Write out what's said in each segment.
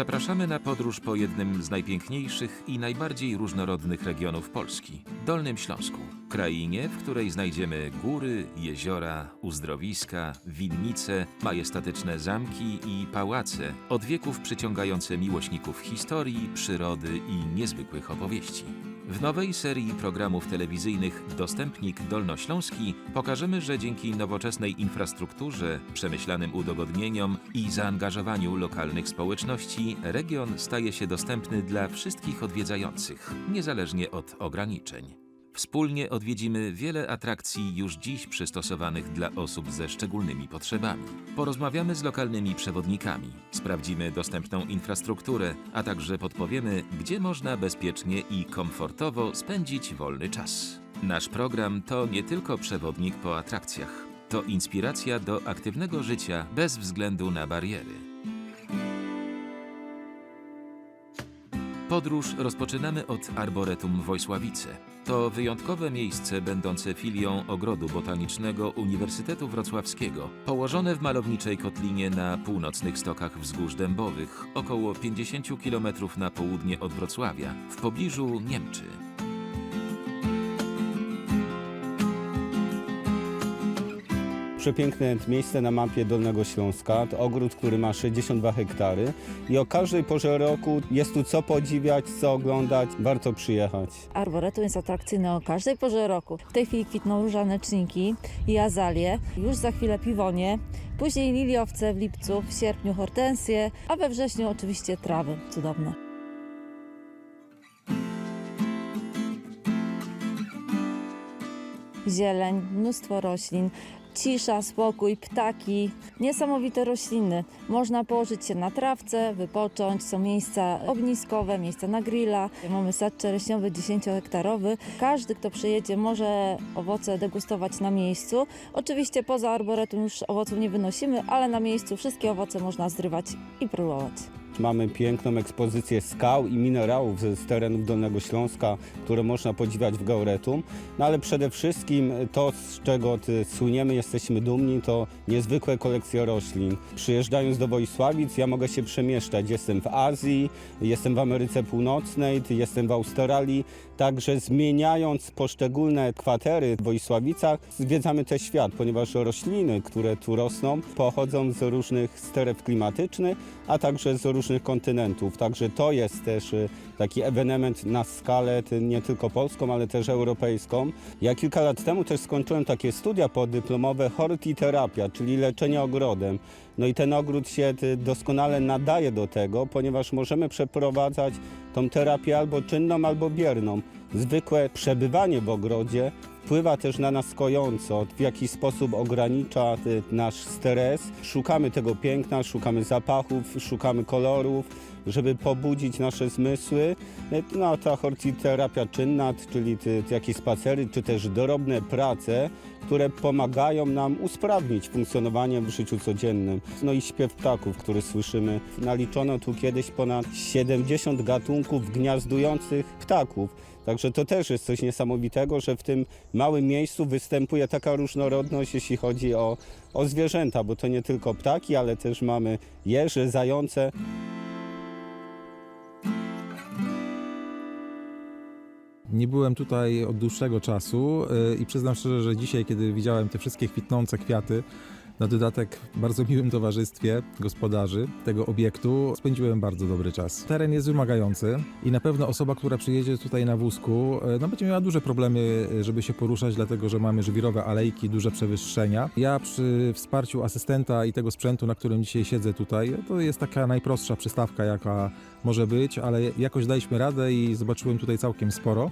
Zapraszamy na podróż po jednym z najpiękniejszych i najbardziej różnorodnych regionów Polski Dolnym Śląsku. Krainie, w której znajdziemy góry, jeziora, uzdrowiska, winnice, majestatyczne zamki i pałace, od wieków przyciągające miłośników historii, przyrody i niezwykłych opowieści. W nowej serii programów telewizyjnych Dostępnik Dolnośląski pokażemy, że dzięki nowoczesnej infrastrukturze, przemyślanym udogodnieniom i zaangażowaniu lokalnych społeczności, region staje się dostępny dla wszystkich odwiedzających, niezależnie od ograniczeń. Wspólnie odwiedzimy wiele atrakcji już dziś przystosowanych dla osób ze szczególnymi potrzebami. Porozmawiamy z lokalnymi przewodnikami, sprawdzimy dostępną infrastrukturę, a także podpowiemy, gdzie można bezpiecznie i komfortowo spędzić wolny czas. Nasz program to nie tylko przewodnik po atrakcjach, to inspiracja do aktywnego życia bez względu na bariery. Podróż rozpoczynamy od Arboretum Wojsławice. To wyjątkowe miejsce będące filią Ogrodu Botanicznego Uniwersytetu Wrocławskiego, położone w malowniczej kotlinie na północnych stokach wzgórz dębowych, około 50 km na południe od Wrocławia, w pobliżu Niemczy. Przepiękne miejsce na mapie Dolnego Śląska. To ogród, który ma 62 hektary i o każdej porze roku jest tu co podziwiać, co oglądać. Warto przyjechać. Arboretum jest atrakcyjne o każdej porze roku. W tej chwili kwitną różaneczniki i azalie, już za chwilę piwonie, później liliowce w lipcu, w sierpniu hortensje, a we wrześniu oczywiście trawy cudowne. Zieleń, mnóstwo roślin, cisza, spokój, ptaki, niesamowite rośliny. Można położyć się na trawce, wypocząć, są miejsca ogniskowe, miejsca na grilla. Mamy sad czereśniowy 10-hektarowy. Każdy, kto przyjedzie, może owoce degustować na miejscu. Oczywiście poza arboretum już owoców nie wynosimy, ale na miejscu wszystkie owoce można zrywać i próbować. Mamy piękną ekspozycję skał i minerałów z terenów Dolnego Śląska, które można podziwiać w Gauretum. No ale przede wszystkim to, z czego ty, słyniemy, jesteśmy dumni, to niezwykłe kolekcje roślin. Przyjeżdżając do Wojsławic, ja mogę się przemieszczać. Jestem w Azji, jestem w Ameryce Północnej, jestem w Australii. Także zmieniając poszczególne kwatery w Wojsławicach, zwiedzamy też świat, ponieważ rośliny, które tu rosną, pochodzą z różnych stref klimatycznych, a także z różnych kontynentów. Także to jest też y, taki ewenement na skalę nie tylko polską, ale też europejską. Ja kilka lat temu też skończyłem takie studia podyplomowe hortiterapia, czyli leczenie ogrodem. No i ten ogród się doskonale nadaje do tego, ponieważ możemy przeprowadzać tą terapię albo czynną, albo bierną. Zwykłe przebywanie w ogrodzie wpływa też na nas kojąco, w jakiś sposób ogranicza nasz stres. Szukamy tego piękna, szukamy zapachów, szukamy kolorów, żeby pobudzić nasze zmysły. No, ta hortiterapia czynna, czyli jakieś spacery, czy też dorobne prace, które pomagają nam usprawnić funkcjonowanie w życiu codziennym. No i śpiew ptaków, który słyszymy. Naliczono tu kiedyś ponad 70 gatunków gniazdujących ptaków. Także to też jest coś niesamowitego, że w tym małym miejscu występuje taka różnorodność, jeśli chodzi o, o zwierzęta, bo to nie tylko ptaki, ale też mamy jeże, zające. Nie byłem tutaj od dłuższego czasu yy, i przyznam szczerze, że dzisiaj, kiedy widziałem te wszystkie kwitnące kwiaty, na dodatek w bardzo miłym towarzystwie gospodarzy tego obiektu, spędziłem bardzo dobry czas. Teren jest wymagający i na pewno osoba, która przyjedzie tutaj na wózku, yy, no będzie miała duże problemy, yy, żeby się poruszać, dlatego że mamy żwirowe alejki, duże przewyższenia. Ja przy wsparciu asystenta i tego sprzętu, na którym dzisiaj siedzę tutaj, to jest taka najprostsza przystawka, jaka może być, ale jakoś daliśmy radę i zobaczyłem tutaj całkiem sporo.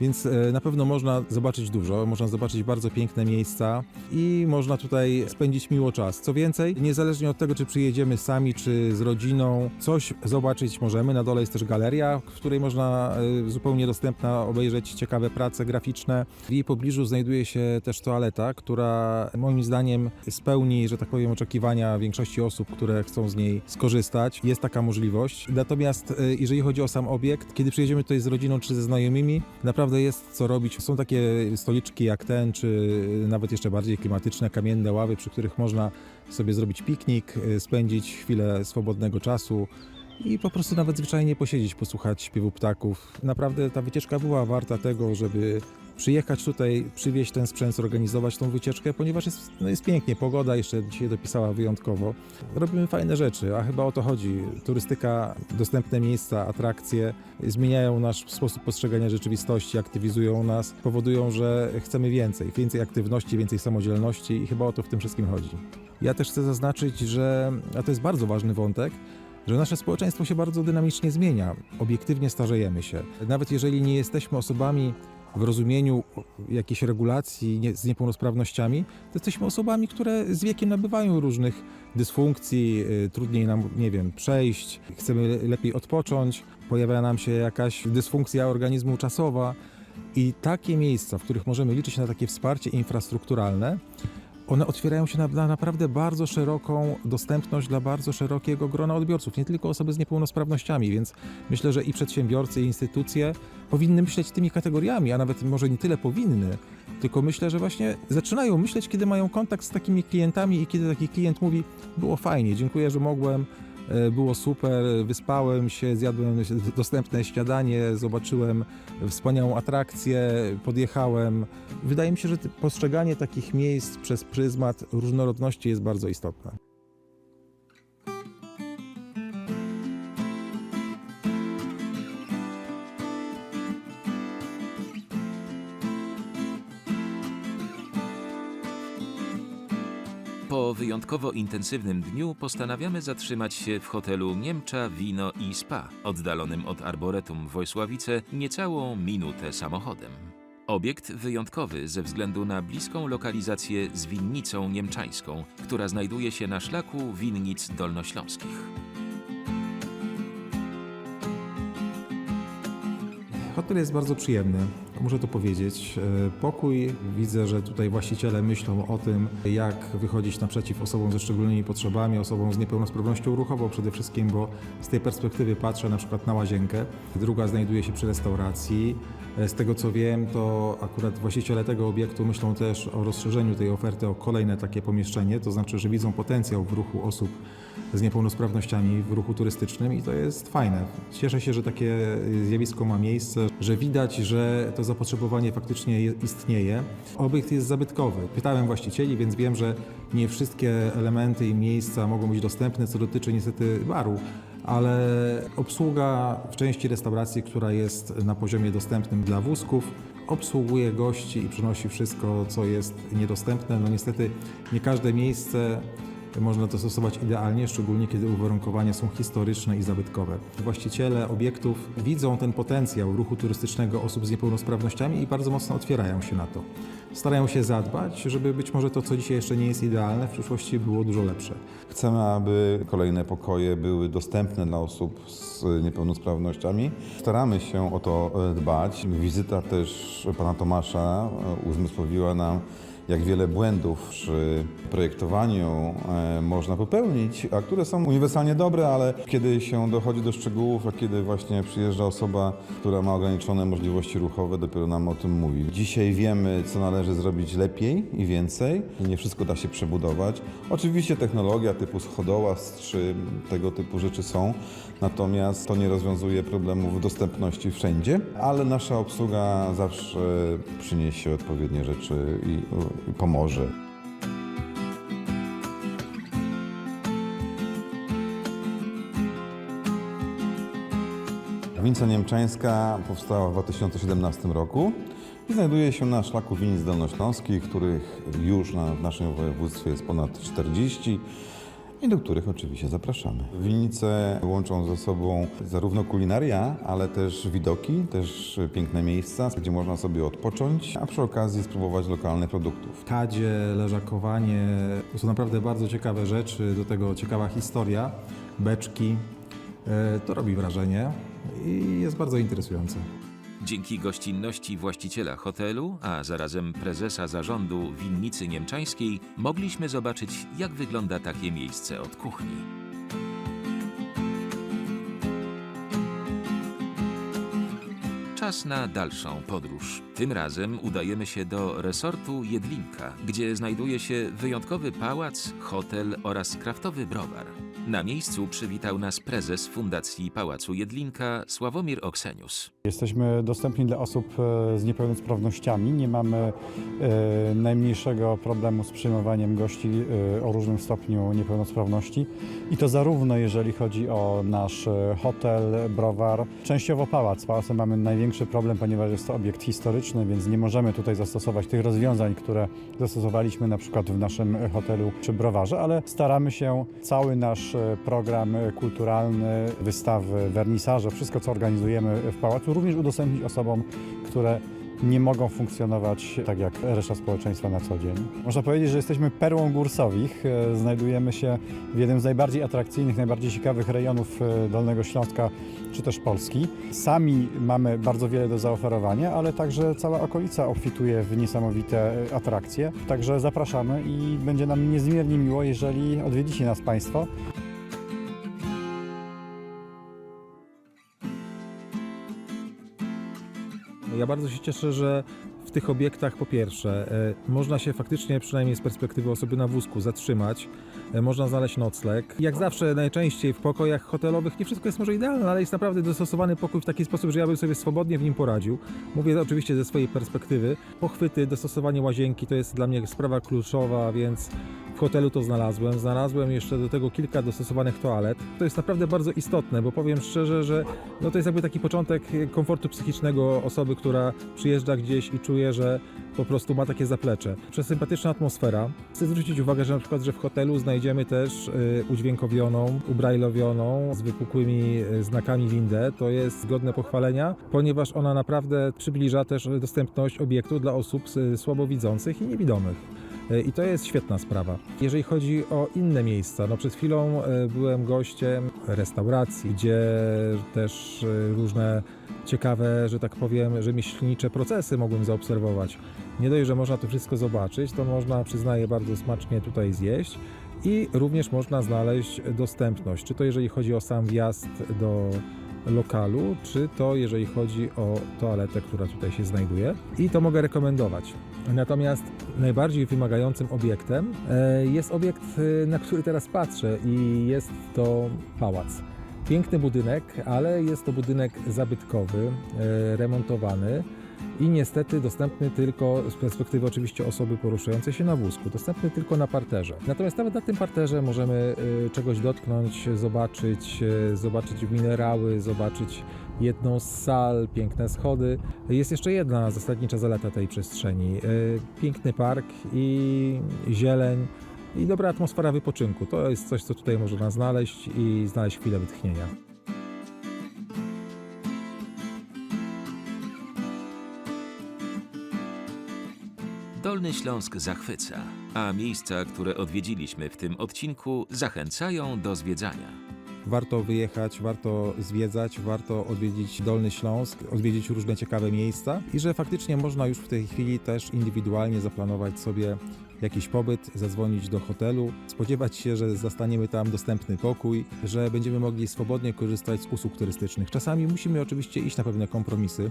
Więc e, na pewno można zobaczyć dużo, można zobaczyć bardzo piękne miejsca i można tutaj spędzić miło czas. Co więcej, niezależnie od tego, czy przyjedziemy sami, czy z rodziną, coś zobaczyć możemy. Na dole jest też galeria, w której można e, zupełnie dostępna obejrzeć ciekawe prace graficzne. W jej pobliżu znajduje się też toaleta, która moim zdaniem spełni, że tak powiem, oczekiwania większości osób, które chcą z niej skorzystać. Jest taka możliwość. Natomiast e, jeżeli chodzi o sam obiekt, kiedy przyjedziemy tutaj z rodziną czy ze znajomymi, naprawdę jest co robić. Są takie stoliczki jak ten, czy nawet jeszcze bardziej klimatyczne, kamienne ławy, przy których można sobie zrobić piknik, e, spędzić chwilę swobodnego czasu i po prostu nawet zwyczajnie posiedzieć, posłuchać śpiewu ptaków. Naprawdę ta wycieczka była warta tego, żeby przyjechać tutaj, przywieźć ten sprzęt, zorganizować tą wycieczkę, ponieważ jest, no jest pięknie, pogoda jeszcze dzisiaj dopisała wyjątkowo. Robimy fajne rzeczy, a chyba o to chodzi. Turystyka, dostępne miejsca, atrakcje zmieniają nasz sposób postrzegania rzeczywistości, aktywizują nas, powodują, że chcemy więcej, więcej aktywności, więcej samodzielności i chyba o to w tym wszystkim chodzi. Ja też chcę zaznaczyć, że, a to jest bardzo ważny wątek, że nasze społeczeństwo się bardzo dynamicznie zmienia, obiektywnie starzejemy się. Nawet jeżeli nie jesteśmy osobami w rozumieniu jakiejś regulacji nie, z niepełnosprawnościami, to jesteśmy osobami, które z wiekiem nabywają różnych dysfunkcji, y, trudniej nam, nie wiem, przejść, chcemy le- lepiej odpocząć, pojawia nam się jakaś dysfunkcja organizmu czasowa i takie miejsca, w których możemy liczyć na takie wsparcie infrastrukturalne, one otwierają się na, na naprawdę bardzo szeroką dostępność dla bardzo szerokiego grona odbiorców, nie tylko osoby z niepełnosprawnościami, więc myślę, że i przedsiębiorcy, i instytucje powinny myśleć tymi kategoriami, a nawet może nie tyle powinny, tylko myślę, że właśnie zaczynają myśleć, kiedy mają kontakt z takimi klientami i kiedy taki klient mówi, było fajnie, dziękuję, że mogłem, było super, wyspałem się, zjadłem dostępne śniadanie, zobaczyłem wspaniałą atrakcję, podjechałem. Wydaje mi się, że postrzeganie takich miejsc przez pryzmat różnorodności jest bardzo istotne. Po wyjątkowo intensywnym dniu postanawiamy zatrzymać się w hotelu Niemcza Wino i Spa, oddalonym od Arboretum Wojsławice niecałą minutę samochodem. Obiekt wyjątkowy ze względu na bliską lokalizację z winnicą niemczańską, która znajduje się na szlaku winnic dolnośląskich. Hotel jest bardzo przyjemny, muszę to powiedzieć. E, Pokój, widzę, że tutaj właściciele myślą o tym, jak wychodzić naprzeciw osobom ze szczególnymi potrzebami, osobom z niepełnosprawnością ruchową przede wszystkim, bo z tej perspektywy patrzę na przykład na łazienkę. Druga znajduje się przy restauracji. E, Z tego co wiem, to akurat właściciele tego obiektu myślą też o rozszerzeniu tej oferty o kolejne takie pomieszczenie, to znaczy, że widzą potencjał w ruchu osób z niepełnosprawnościami w ruchu turystycznym i to jest fajne. Cieszę się, że takie zjawisko ma miejsce, że widać, że to zapotrzebowanie faktycznie je- istnieje. Obiekt jest zabytkowy. Pytałem właścicieli, więc wiem, że nie wszystkie elementy i miejsca mogą być dostępne, co dotyczy niestety baru. Ale obsługa w części restauracji, która jest na poziomie dostępnym dla wózków, obsługuje gości i przynosi wszystko, co jest niedostępne. No niestety nie każde miejsce można to stosować idealnie, szczególnie kiedy uwarunkowania są historyczne i zabytkowe. Właściciele obiektów widzą ten potencjał ruchu turystycznego osób z niepełnosprawnościami i bardzo mocno otwierają się na to. Starają się zadbać, żeby być może to, co dzisiaj jeszcze nie jest idealne, w przyszłości było dużo lepsze. Chcemy, aby kolejne pokoje były dostępne dla osób z niepełnosprawnościami. Staramy się o to e, dbać. Wizyta też pana Tomasza e, uzmysłowiła nam, jak wiele błędów przy projektowaniu e, można popełnić, a które są uniwersalnie dobre, ale kiedy się dochodzi do szczegółów, a kiedy właśnie przyjeżdża osoba, która ma ograniczone możliwości ruchowe, dopiero nam o tym mówi. Dzisiaj wiemy, co należy zrobić lepiej i więcej. Nie wszystko da się przebudować. Oczywiście technologia typu schodołaz czy tego typu rzeczy są, natomiast to nie rozwiązuje problemów dostępności wszędzie, ale nasza obsługa zawsze przyniesie odpowiednie rzeczy i, pomoże. Winnica Niemczańska powstała w 2017 roku i znajduje się na szlaku winic dolnośląskich, których już na, w naszym województwie jest ponad 40 i do których oczywiście zapraszamy. Winnice łączą ze sobą zarówno kulinaria, ale też widoki, też piękne miejsca, gdzie można sobie odpocząć, a przy okazji spróbować lokalnych produktów. Kadzie, leżakowanie, to są naprawdę bardzo ciekawe rzeczy, do tego ciekawa historia, beczki. E, To robi wrażenie i jest bardzo interesujące. Dzięki gościnności właściciela hotelu, a zarazem prezesa zarządu winnicy niemczańskiej, mogliśmy zobaczyć, jak wygląda takie miejsce od kuchni. Czas na dalszą podróż. Tym razem udajemy się do resortu Jedlinka, gdzie znajduje się wyjątkowy pałac, hotel oraz kraftowy browar. Na miejscu przywitał nas prezes Fundacji Pałacu Jedlinka Sławomir Oksenius. Jesteśmy dostępni dla osób e, z niepełnosprawnościami. Nie mamy e, najmniejszego problemu z przyjmowaniem gości e, o różnym stopniu niepełnosprawności. I to zarówno jeżeli chodzi o nasz e, hotel, browar, częściowo pałac. Pałacem mamy największy problem, ponieważ jest to obiekt historyczny, więc nie możemy tutaj zastosować tych rozwiązań, które zastosowaliśmy na przykład w naszym hotelu czy browarze, ale staramy się cały nasz program e, kulturalny, wystawy, wernisaże, wszystko co organizujemy w pałacu, również udostępnić osobom, które nie mogą funkcjonować tak jak reszta społeczeństwa na co dzień. Można powiedzieć, że jesteśmy perłą Górsowich. E, Znajdujemy się w jednym z najbardziej atrakcyjnych, najbardziej ciekawych rejonów e, Dolnego Śląska czy też Polski. Sami mamy bardzo wiele do zaoferowania, ale także cała okolica obfituje w niesamowite atrakcje. Także zapraszamy i będzie nam niezmiernie miło, jeżeli odwiedzicie nas Państwo. Ja bardzo się cieszę, że w tych obiektach po pierwsze e, można się faktycznie, przynajmniej z perspektywy osoby na wózku, zatrzymać, e, można znaleźć nocleg. Jak zawsze, najczęściej w pokojach hotelowych nie wszystko jest może idealne, ale jest naprawdę dostosowany pokój w taki sposób, że ja bym sobie swobodnie w nim poradził. Mówię oczywiście ze swojej perspektywy. Pochwyty, dostosowanie łazienki to jest dla mnie sprawa kluczowa, więc hotelu to znalazłem. Znalazłem jeszcze do tego kilka dostosowanych toalet. To jest naprawdę bardzo istotne, bo powiem szczerze, że no to jest jakby taki początek komfortu psychicznego osoby, która przyjeżdża gdzieś i czuje, że po prostu ma takie zaplecze. Przesympatyczna atmosfera. Chcę zwrócić uwagę, że na przykład, że w hotelu znajdziemy też y, udźwiękowioną, ubrajlowioną, z wypukłymi y, znakami windę. To jest godne pochwalenia, ponieważ ona naprawdę przybliża też dostępność obiektu dla osób y, słabowidzących i niewidomych. Y, I to jest świetna sprawa. Jeżeli chodzi o inne miejsca, no przed chwilą y, byłem gościem restauracji, gdzie też y, różne ciekawe, że tak powiem, rzemieślnicze procesy mogłem zaobserwować. Nie dość, że można to wszystko zobaczyć, to można, przyznaję, bardzo smacznie tutaj zjeść i również można znaleźć dostępność, czy to jeżeli chodzi o sam wjazd do lokalu, czy to jeżeli chodzi o toaletę, która tutaj się znajduje. I to mogę rekomendować. Natomiast najbardziej wymagającym obiektem e, jest obiekt, e, na który teraz patrzę i jest to pałac. Piękny budynek, ale jest to budynek zabytkowy, e, remontowany i niestety dostępny tylko z perspektywy oczywiście osoby poruszającej się na wózku, dostępny tylko na parterze. Natomiast nawet na tym parterze możemy e, czegoś dotknąć, zobaczyć, e, zobaczyć minerały, zobaczyć jedną z sal, piękne schody. Jest jeszcze jedna zasadnicza zaleta tej przestrzeni. Piękny park i zieleń i dobra atmosfera wypoczynku. To jest coś, co tutaj można znaleźć i znaleźć chwilę wytchnienia. Dolny Śląsk zachwyca, a miejsca, które odwiedziliśmy w tym odcinku, zachęcają do zwiedzania. Warto wyjechać, warto zwiedzać, warto odwiedzić Dolny Śląsk, odwiedzić różne ciekawe miejsca i że faktycznie można już w tej chwili też indywidualnie zaplanować sobie jakiś pobyt, zadzwonić do hotelu, spodziewać się, że zastaniemy tam dostępny pokój, że będziemy mogli swobodnie korzystać z usług turystycznych. Czasami musimy oczywiście iść na pewne kompromisy,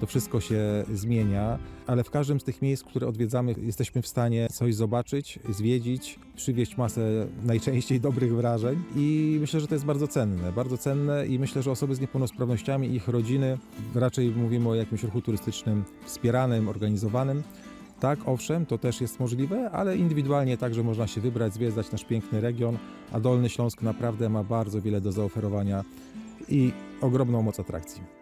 to wszystko się zmienia, ale w każdym z tych miejsc, które odwiedzamy, jesteśmy w stanie coś zobaczyć, zwiedzić, przywieźć masę najczęściej dobrych wrażeń i myślę, że to jest bardzo cenne, bardzo cenne i myślę, że osoby z niepełnosprawnościami ich rodziny, raczej mówimy o jakimś ruchu turystycznym wspieranym, organizowanym, tak, owszem, to też jest możliwe, ale indywidualnie także można się wybrać, zwiedzać nasz piękny region, a Dolny Śląsk naprawdę ma bardzo wiele do zaoferowania i ogromną moc atrakcji.